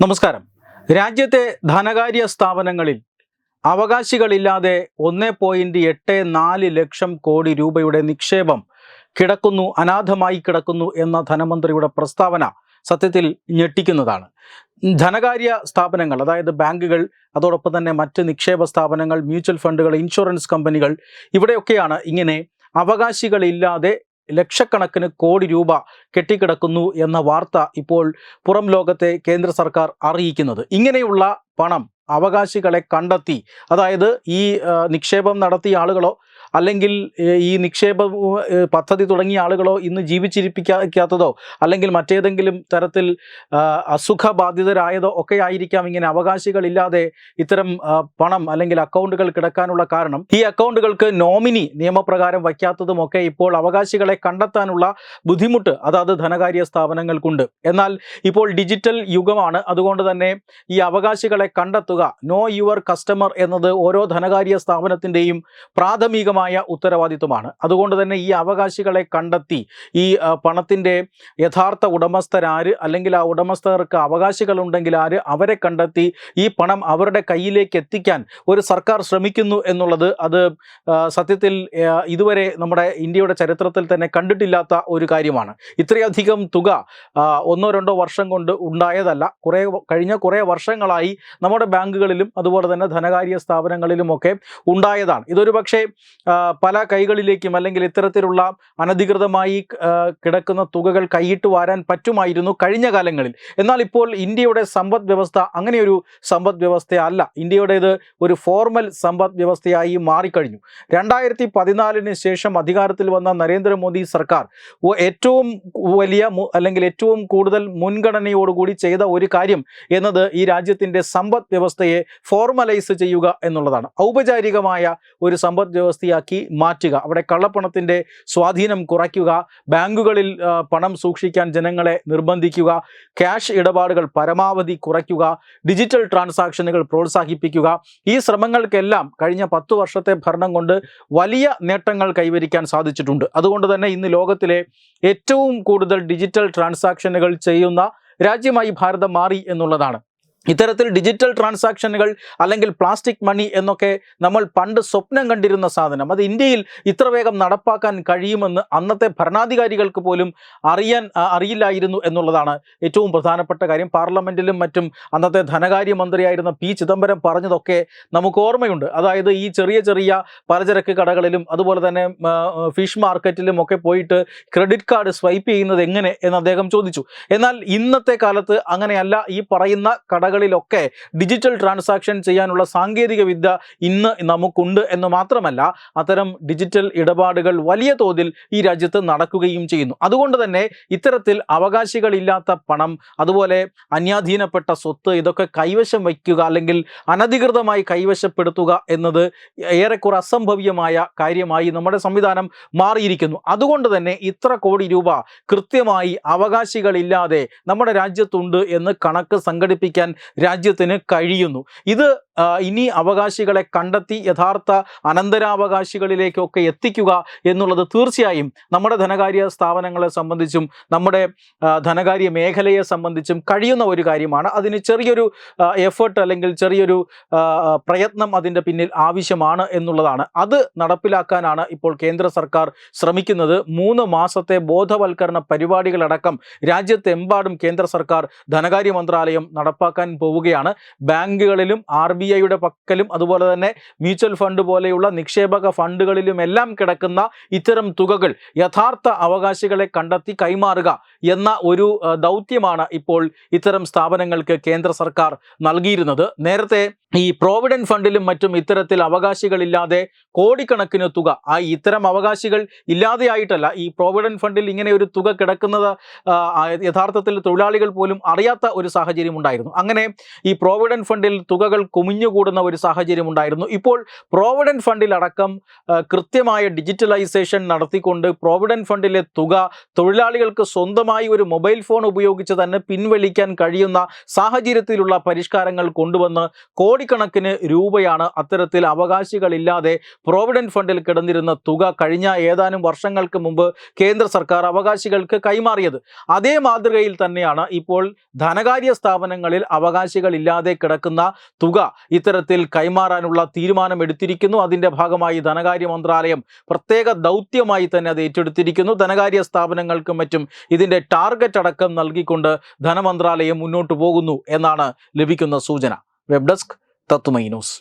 നമസ്കാരം. രാജ്യത്തെ ധനകാര്യ സ്ഥാപനങ്ങളിൽ അവകാശികളില്ലാതെ ഒന്ന് പോയിന്റ് എട്ട് നാല് ലക്ഷം കോടി രൂപയുടെ നിക്ഷേപം കിടക്കുന്നു അനാഥമായി കിടക്കുന്നു എന്ന ധനമന്ത്രിയുടെ പ്രസ്താവന സത്യത്തിൽ ഞെട്ടിക്കുന്നതാണ്. ധനകാര്യ സ്ഥാപനങ്ങൾ അതായത് ബാങ്കുകൾ അതോടൊപ്പം തന്നെ മറ്റ് നിക്ഷേപ സ്ഥാപനങ്ങൾ മ്യൂച്വൽ ഫണ്ടുകൾ ഇൻഷുറൻസ് കമ്പനികൾ ഇവിടെയൊക്കെയാണ് ഇങ്ങനെ അവകാശികളില്ലാതെ ലക്ഷക്കണക്കിന് കോടി രൂപ കെട്ടിക്കിടക്കുന്നു എന്ന വാർത്ത ഇപ്പോൾ പുറം ലോകത്തെ കേന്ദ്ര സർക്കാർ അറിയിക്കുന്നത്. ഇങ്ങനെയുള്ള പണം അവകാശികളെ കണ്ടെത്തി അതായത് ഈ നിക്ഷേപം നടത്തിയ ആളുകളോ അല്ലെങ്കിൽ ഈ നിക്ഷേപ പദ്ധതി തുടങ്ങിയ ആളുകളോ ഇന്ന് ജീവിച്ചിരിപ്പിക്കാത്തതോ അല്ലെങ്കിൽ മറ്റേതെങ്കിലും തരത്തിൽ അസുഖബാധിതരായതോ ഒക്കെ ആയിരിക്കാം ഇങ്ങനെ അവകാശികളില്ലാതെ ഇത്തരം പണം അല്ലെങ്കിൽ അക്കൗണ്ടുകൾ കിടക്കാനുള്ള കാരണം. ഈ അക്കൗണ്ടുകൾക്ക് നോമിനി നിയമപ്രകാരം വയ്ക്കാത്തതുമൊക്കെ ഇപ്പോൾ അവകാശികളെ കണ്ടെത്താനുള്ള ബുദ്ധിമുട്ട് അതാത് ധനകാര്യ സ്ഥാപനങ്ങൾക്കുണ്ട്. എന്നാൽ ഇപ്പോൾ ഡിജിറ്റൽ യുഗമാണ്. അതുകൊണ്ട് തന്നെ ഈ അവകാശികളെ കണ്ടെത്തുക നോ യുവർ കസ്റ്റമർ എന്നത് ഓരോ ധനകാര്യ സ്ഥാപനത്തിന്റെയും പ്രാഥമികമായ ഉത്തരവാദിത്വമാണ്. അതുകൊണ്ട് തന്നെ ഈ അവകാശികളെ കണ്ടെത്തി ഈ പണത്തിന്റെ യഥാർത്ഥ ഉടമസ്ഥരാര് അല്ലെങ്കിൽ ആ ഉടമസ്ഥർക്ക് അവകാശികളുണ്ടെങ്കിൽ ആര് അവരെ കണ്ടെത്തി ഈ പണം അവരുടെ കയ്യിലേക്ക് എത്തിക്കാൻ ഒരു സർക്കാർ ശ്രമിക്കുന്നു എന്നുള്ളത് അത് സത്യത്തിൽ ഇതുവരെ നമ്മുടെ ഇന്ത്യയുടെ ചരിത്രത്തിൽ തന്നെ കണ്ടിട്ടില്ലാത്ത ഒരു കാര്യമാണ്. ഇത്രയധികം തുക ഒന്നോ രണ്ടോ വർഷം കൊണ്ട് ഉണ്ടായതല്ല. കുറേ കഴിഞ്ഞ കുറേ വർഷങ്ങളായി നമ്മുടെ ബാങ്കുകളിലും അതുപോലെ തന്നെ ധനകാര്യ സ്ഥാപനങ്ങളിലുമൊക്കെ ഉണ്ടായതാണ്. ഇതൊരു പക്ഷേ പല കൈകളിലേക്കും അല്ലെങ്കിൽ ഇത്തരത്തിലുള്ള അനധികൃതമായി കിടക്കുന്ന തുകകൾ കൈയിട്ട് വാരാൻ പറ്റുമായിരുന്നു കഴിഞ്ഞ കാലങ്ങളിൽ. എന്നാൽ ഇപ്പോൾ ഇന്ത്യയുടെ സമ്പദ് വ്യവസ്ഥ അങ്ങനെയൊരു സമ്പദ് വ്യവസ്ഥയല്ല ഇന്ത്യയുടേത് ഒരു ഫോർമൽ സമ്പദ് വ്യവസ്ഥയായി മാറിക്കഴിഞ്ഞു. രണ്ടായിരത്തി പതിനാലിന് ശേഷം അധികാരത്തിൽ വന്ന നരേന്ദ്രമോദി സർക്കാർ ഏറ്റവും വലിയ അല്ലെങ്കിൽ ഏറ്റവും കൂടുതൽ മുൻഗണനയോടുകൂടി ചെയ്ത ഒരു കാര്യം എന്നത് ഈ രാജ്യത്തിന്റെ സമ്പദ് വ്യവസ്ഥയെ ഫോർമലൈസ് ചെയ്യുക എന്നുള്ളതാണ്. ഔപചാരികമായ ഒരു സമ്പദ് വ്യവസ്ഥയാക്കി മാറ്റുക. അവിടെ കള്ളപ്പണത്തിന്റെ സ്വാധീനം കുറയ്ക്കുക. ബാങ്കുകളിൽ പണം സൂക്ഷിക്കാൻ ജനങ്ങളെ നിർബന്ധിക്കുക. ക്യാഷ് ഇടപാടുകൾ പരമാവധി കുറയ്ക്കുക. ഡിജിറ്റൽ ട്രാൻസാക്ഷനുകൾ പ്രോത്സാഹിപ്പിക്കുക. ഈ ശ്രമങ്ങൾക്കെല്ലാം കഴിഞ്ഞ പത്തു വർഷത്തെ ഭരണം കൊണ്ട് വലിയ നേട്ടങ്ങൾ കൈവരിക്കാൻ സാധിച്ചിട്ടുണ്ട്. അതുകൊണ്ട് തന്നെ ഇന്ന് ലോകത്തിലെ ഏറ്റവും കൂടുതൽ ഡിജിറ്റൽ ട്രാൻസാക്ഷനുകൾ ചെയ്യുന്ന രാജ്യമായി ഭാരതം മാറി എന്നുള്ളതാണ്. ഇത്തരത്തിൽ ഡിജിറ്റൽ ട്രാൻസാക്ഷനുകൾ അല്ലെങ്കിൽ പ്ലാസ്റ്റിക് മണി എന്നൊക്കെ നമ്മൾ പണ്ട് സ്വപ്നം കണ്ടിരുന്ന സാധനം. അത് ഇന്ത്യയിൽ ഇത്ര വേഗം നടപ്പാക്കാൻ കഴിയുമെന്ന് അന്നത്തെ ഭരണാധികാരികൾക്ക് പോലും അറിയാൻ അറിയില്ലായിരുന്നു എന്നുള്ളതാണ് ഏറ്റവും പ്രധാനപ്പെട്ട കാര്യം. പാർലമെന്റിലും മറ്റും അന്നത്തെ ധനകാര്യമന്ത്രിയായിരുന്ന പി. ചിദംബരം പറഞ്ഞതൊക്കെ നമുക്ക് ഓർമ്മയുണ്ട്. അതായത് ഈ ചെറിയ ചെറിയ പലചരക്ക് കടകളിലും അതുപോലെ തന്നെ ഫിഷ് മാർക്കറ്റിലും ഒക്കെ പോയിട്ട് ക്രെഡിറ്റ് കാർഡ് സ്വൈപ്പ് ചെയ്യുന്നത് എങ്ങനെ എന്ന് അദ്ദേഹം ചോദിച്ചു. എന്നാൽ ഇന്നത്തെ കാലത്ത് അങ്ങനെയല്ല. ഈ പറയുന്ന കടകളിലൊക്കെ ഡിജിറ്റൽ ട്രാൻസാക്ഷൻ ചെയ്യാനുള്ള സാങ്കേതിക വിദ്യ ഇന്ന് നമുക്കുണ്ട് എന്ന് മാത്രമല്ല അത്തരം ഡിജിറ്റൽ ഇടപാടുകൾ വലിയ തോതിൽ ഈ രാജ്യത്ത് നടക്കുകയും ചെയ്യുന്നു. അതുകൊണ്ട് തന്നെ ഇത്തരത്തിൽ അവകാശികളില്ലാത്ത പണം അതുപോലെ അന്യാധീനപ്പെട്ട സ്വത്ത് ഇതൊക്കെ കൈവശം വയ്ക്കുക അല്ലെങ്കിൽ അനധികൃതമായി കൈവശപ്പെടുത്തുക എന്നത് ഏറെക്കുറെ അസംഭവ്യമായ കാര്യമായി നമ്മുടെ സംവിധാനം മാറിയിരിക്കുന്നു. അതുകൊണ്ട് തന്നെ ഇത്ര കോടി രൂപ കൃത്യമായി അവകാശികളില്ലാതെ നമ്മുടെ രാജ്യത്തുണ്ട് എന്ന് കണക്ക് സംഘടിപ്പിക്കാൻ രാജ്യത്തിന് കഴിയുന്നു. ഇത് ഇനി അവകാശികളെ കണ്ടെത്തി യഥാർത്ഥ അനന്തരാവകാശികളിലേക്കൊക്കെ എത്തിക്കുക എന്നുള്ളത് തീർച്ചയായും നമ്മുടെ ധനകാര്യ സ്ഥാപനങ്ങളെ സംബന്ധിച്ചും നമ്മുടെ ധനകാര്യ മേഖലയെ സംബന്ധിച്ചും കഴിയുന്ന ഒരു കാര്യമാണ്. അതിന് ചെറിയൊരു എഫേർട്ട് അല്ലെങ്കിൽ ചെറിയൊരു പ്രയത്നം അതിന്റെ പിന്നിൽ ആവശ്യമാണ് എന്നുള്ളതാണ്. അത് നടപ്പിലാക്കാനാണ് ഇപ്പോൾ കേന്ദ്ര സർക്കാർ ശ്രമിക്കുന്നത്. മൂന്ന് മാസത്തെ ബോധവൽക്കരണ പരിപാടികളടക്കം രാജ്യത്തെമ്പാടും കേന്ദ്ര സർക്കാർ ധനകാര്യ മന്ത്രാലയം നടപ്പാക്കാൻ പോവുകയാണ്. ബാങ്കുകളിലും ആർ ബി ഐയുടെ പക്കലും അതുപോലെ തന്നെ മ്യൂച്വൽ ഫണ്ട് പോലെയുള്ള നിക്ഷേപക ഫണ്ടുകളിലും എല്ലാം കിടക്കുന്ന ഇത്തരം തുകകൾ യഥാർത്ഥ അവകാശികളെ കണ്ടെത്തി കൈമാറുക എന്ന ഒരു ദൗത്യമാണ് ഇപ്പോൾ ഇത്തരം സ്ഥാപനങ്ങൾക്ക് കേന്ദ്ര സർക്കാർ നൽകിയിരുന്നത്. നേരത്തെ ഈ പ്രോവിഡന്റ് ഫണ്ടിലും മറ്റും ഇത്തരത്തിൽ അവകാശികളില്ലാതെ കോടിക്കണക്കിന് തുക. ആ ഇത്തരം അവകാശികൾ ഇല്ലാതെയായിട്ടല്ല ഈ പ്രോവിഡന്റ് ഫണ്ടിൽ ഇങ്ങനെ ഒരു തുക കിടക്കുന്നത് യഥാർത്ഥത്തിൽ തൊഴിലാളികൾ പോലും അറിയാത്ത ഒരു സാഹചര്യം ഉണ്ടായിരുന്നു. അങ്ങനെ ഈ പ്രോവിഡന്റ് ഫണ്ടിൽ തുകകൾ കുമിഞ്ഞു കുമിഞ്ഞുകൂടുന്ന ഒരു സാഹചര്യം ഉണ്ടായിരുന്നു. ഇപ്പോൾ പ്രോവിഡന്റ് ഫണ്ടിലടക്കം അടക്കം കൃത്യമായ ഡിജിറ്റലൈസേഷൻ നടത്തിക്കൊണ്ട് പ്രോവിഡന്റ് ഫണ്ടിലെ തുക തൊഴിലാളികൾക്ക് സ്വന്തമായി ഒരു മൊബൈൽ ഫോൺ ഉപയോഗിച്ച് തന്നെ പിൻവലിക്കാൻ കഴിയുന്ന സാഹചര്യത്തിലുള്ള പരിഷ്കാരങ്ങൾ കൊണ്ടുവന്ന് കോടിക്കണക്കിന് രൂപയാണ് അത്തരത്തിൽ അവകാശികളില്ലാതെ പ്രോവിഡന്റ് ഫണ്ടിൽ കിടന്നിരുന്ന തുക കഴിഞ്ഞ ഏതാനും വർഷങ്ങൾക്ക് മുമ്പ് കേന്ദ്ര സർക്കാർ അവകാശികൾക്ക് കൈമാറിയത്. അതേ മാതൃകയിൽ തന്നെയാണ് ഇപ്പോൾ ധനകാര്യ സ്ഥാപനങ്ങളിൽ അവകാശികൾ ഇല്ലാതെ കിടക്കുന്ന തുക ഇത്തരത്തിൽ കൈമാറാനുള്ള തീരുമാനം എടുത്തിരിക്കുന്നു അതിന്റെ ഭാഗമായി ധനകാര്യ മന്ത്രാലയം പ്രത്യേക ദൗത്യമായി തന്നെ അത് ഏറ്റെടുത്തിരിക്കുന്നു. ധനകാര്യ സ്ഥാപനങ്ങൾക്കും മറ്റും ഇതിന്റെ ടാർഗറ്റ് അടക്കം നൽകിക്കൊണ്ട് ധനമന്ത്രാലയം മുന്നോട്ട് പോകുന്നു എന്നാണ് ലഭിക്കുന്ന സൂചന. വെബ് ഡെസ്ക് തത്തുമൈ ന്യൂസ്.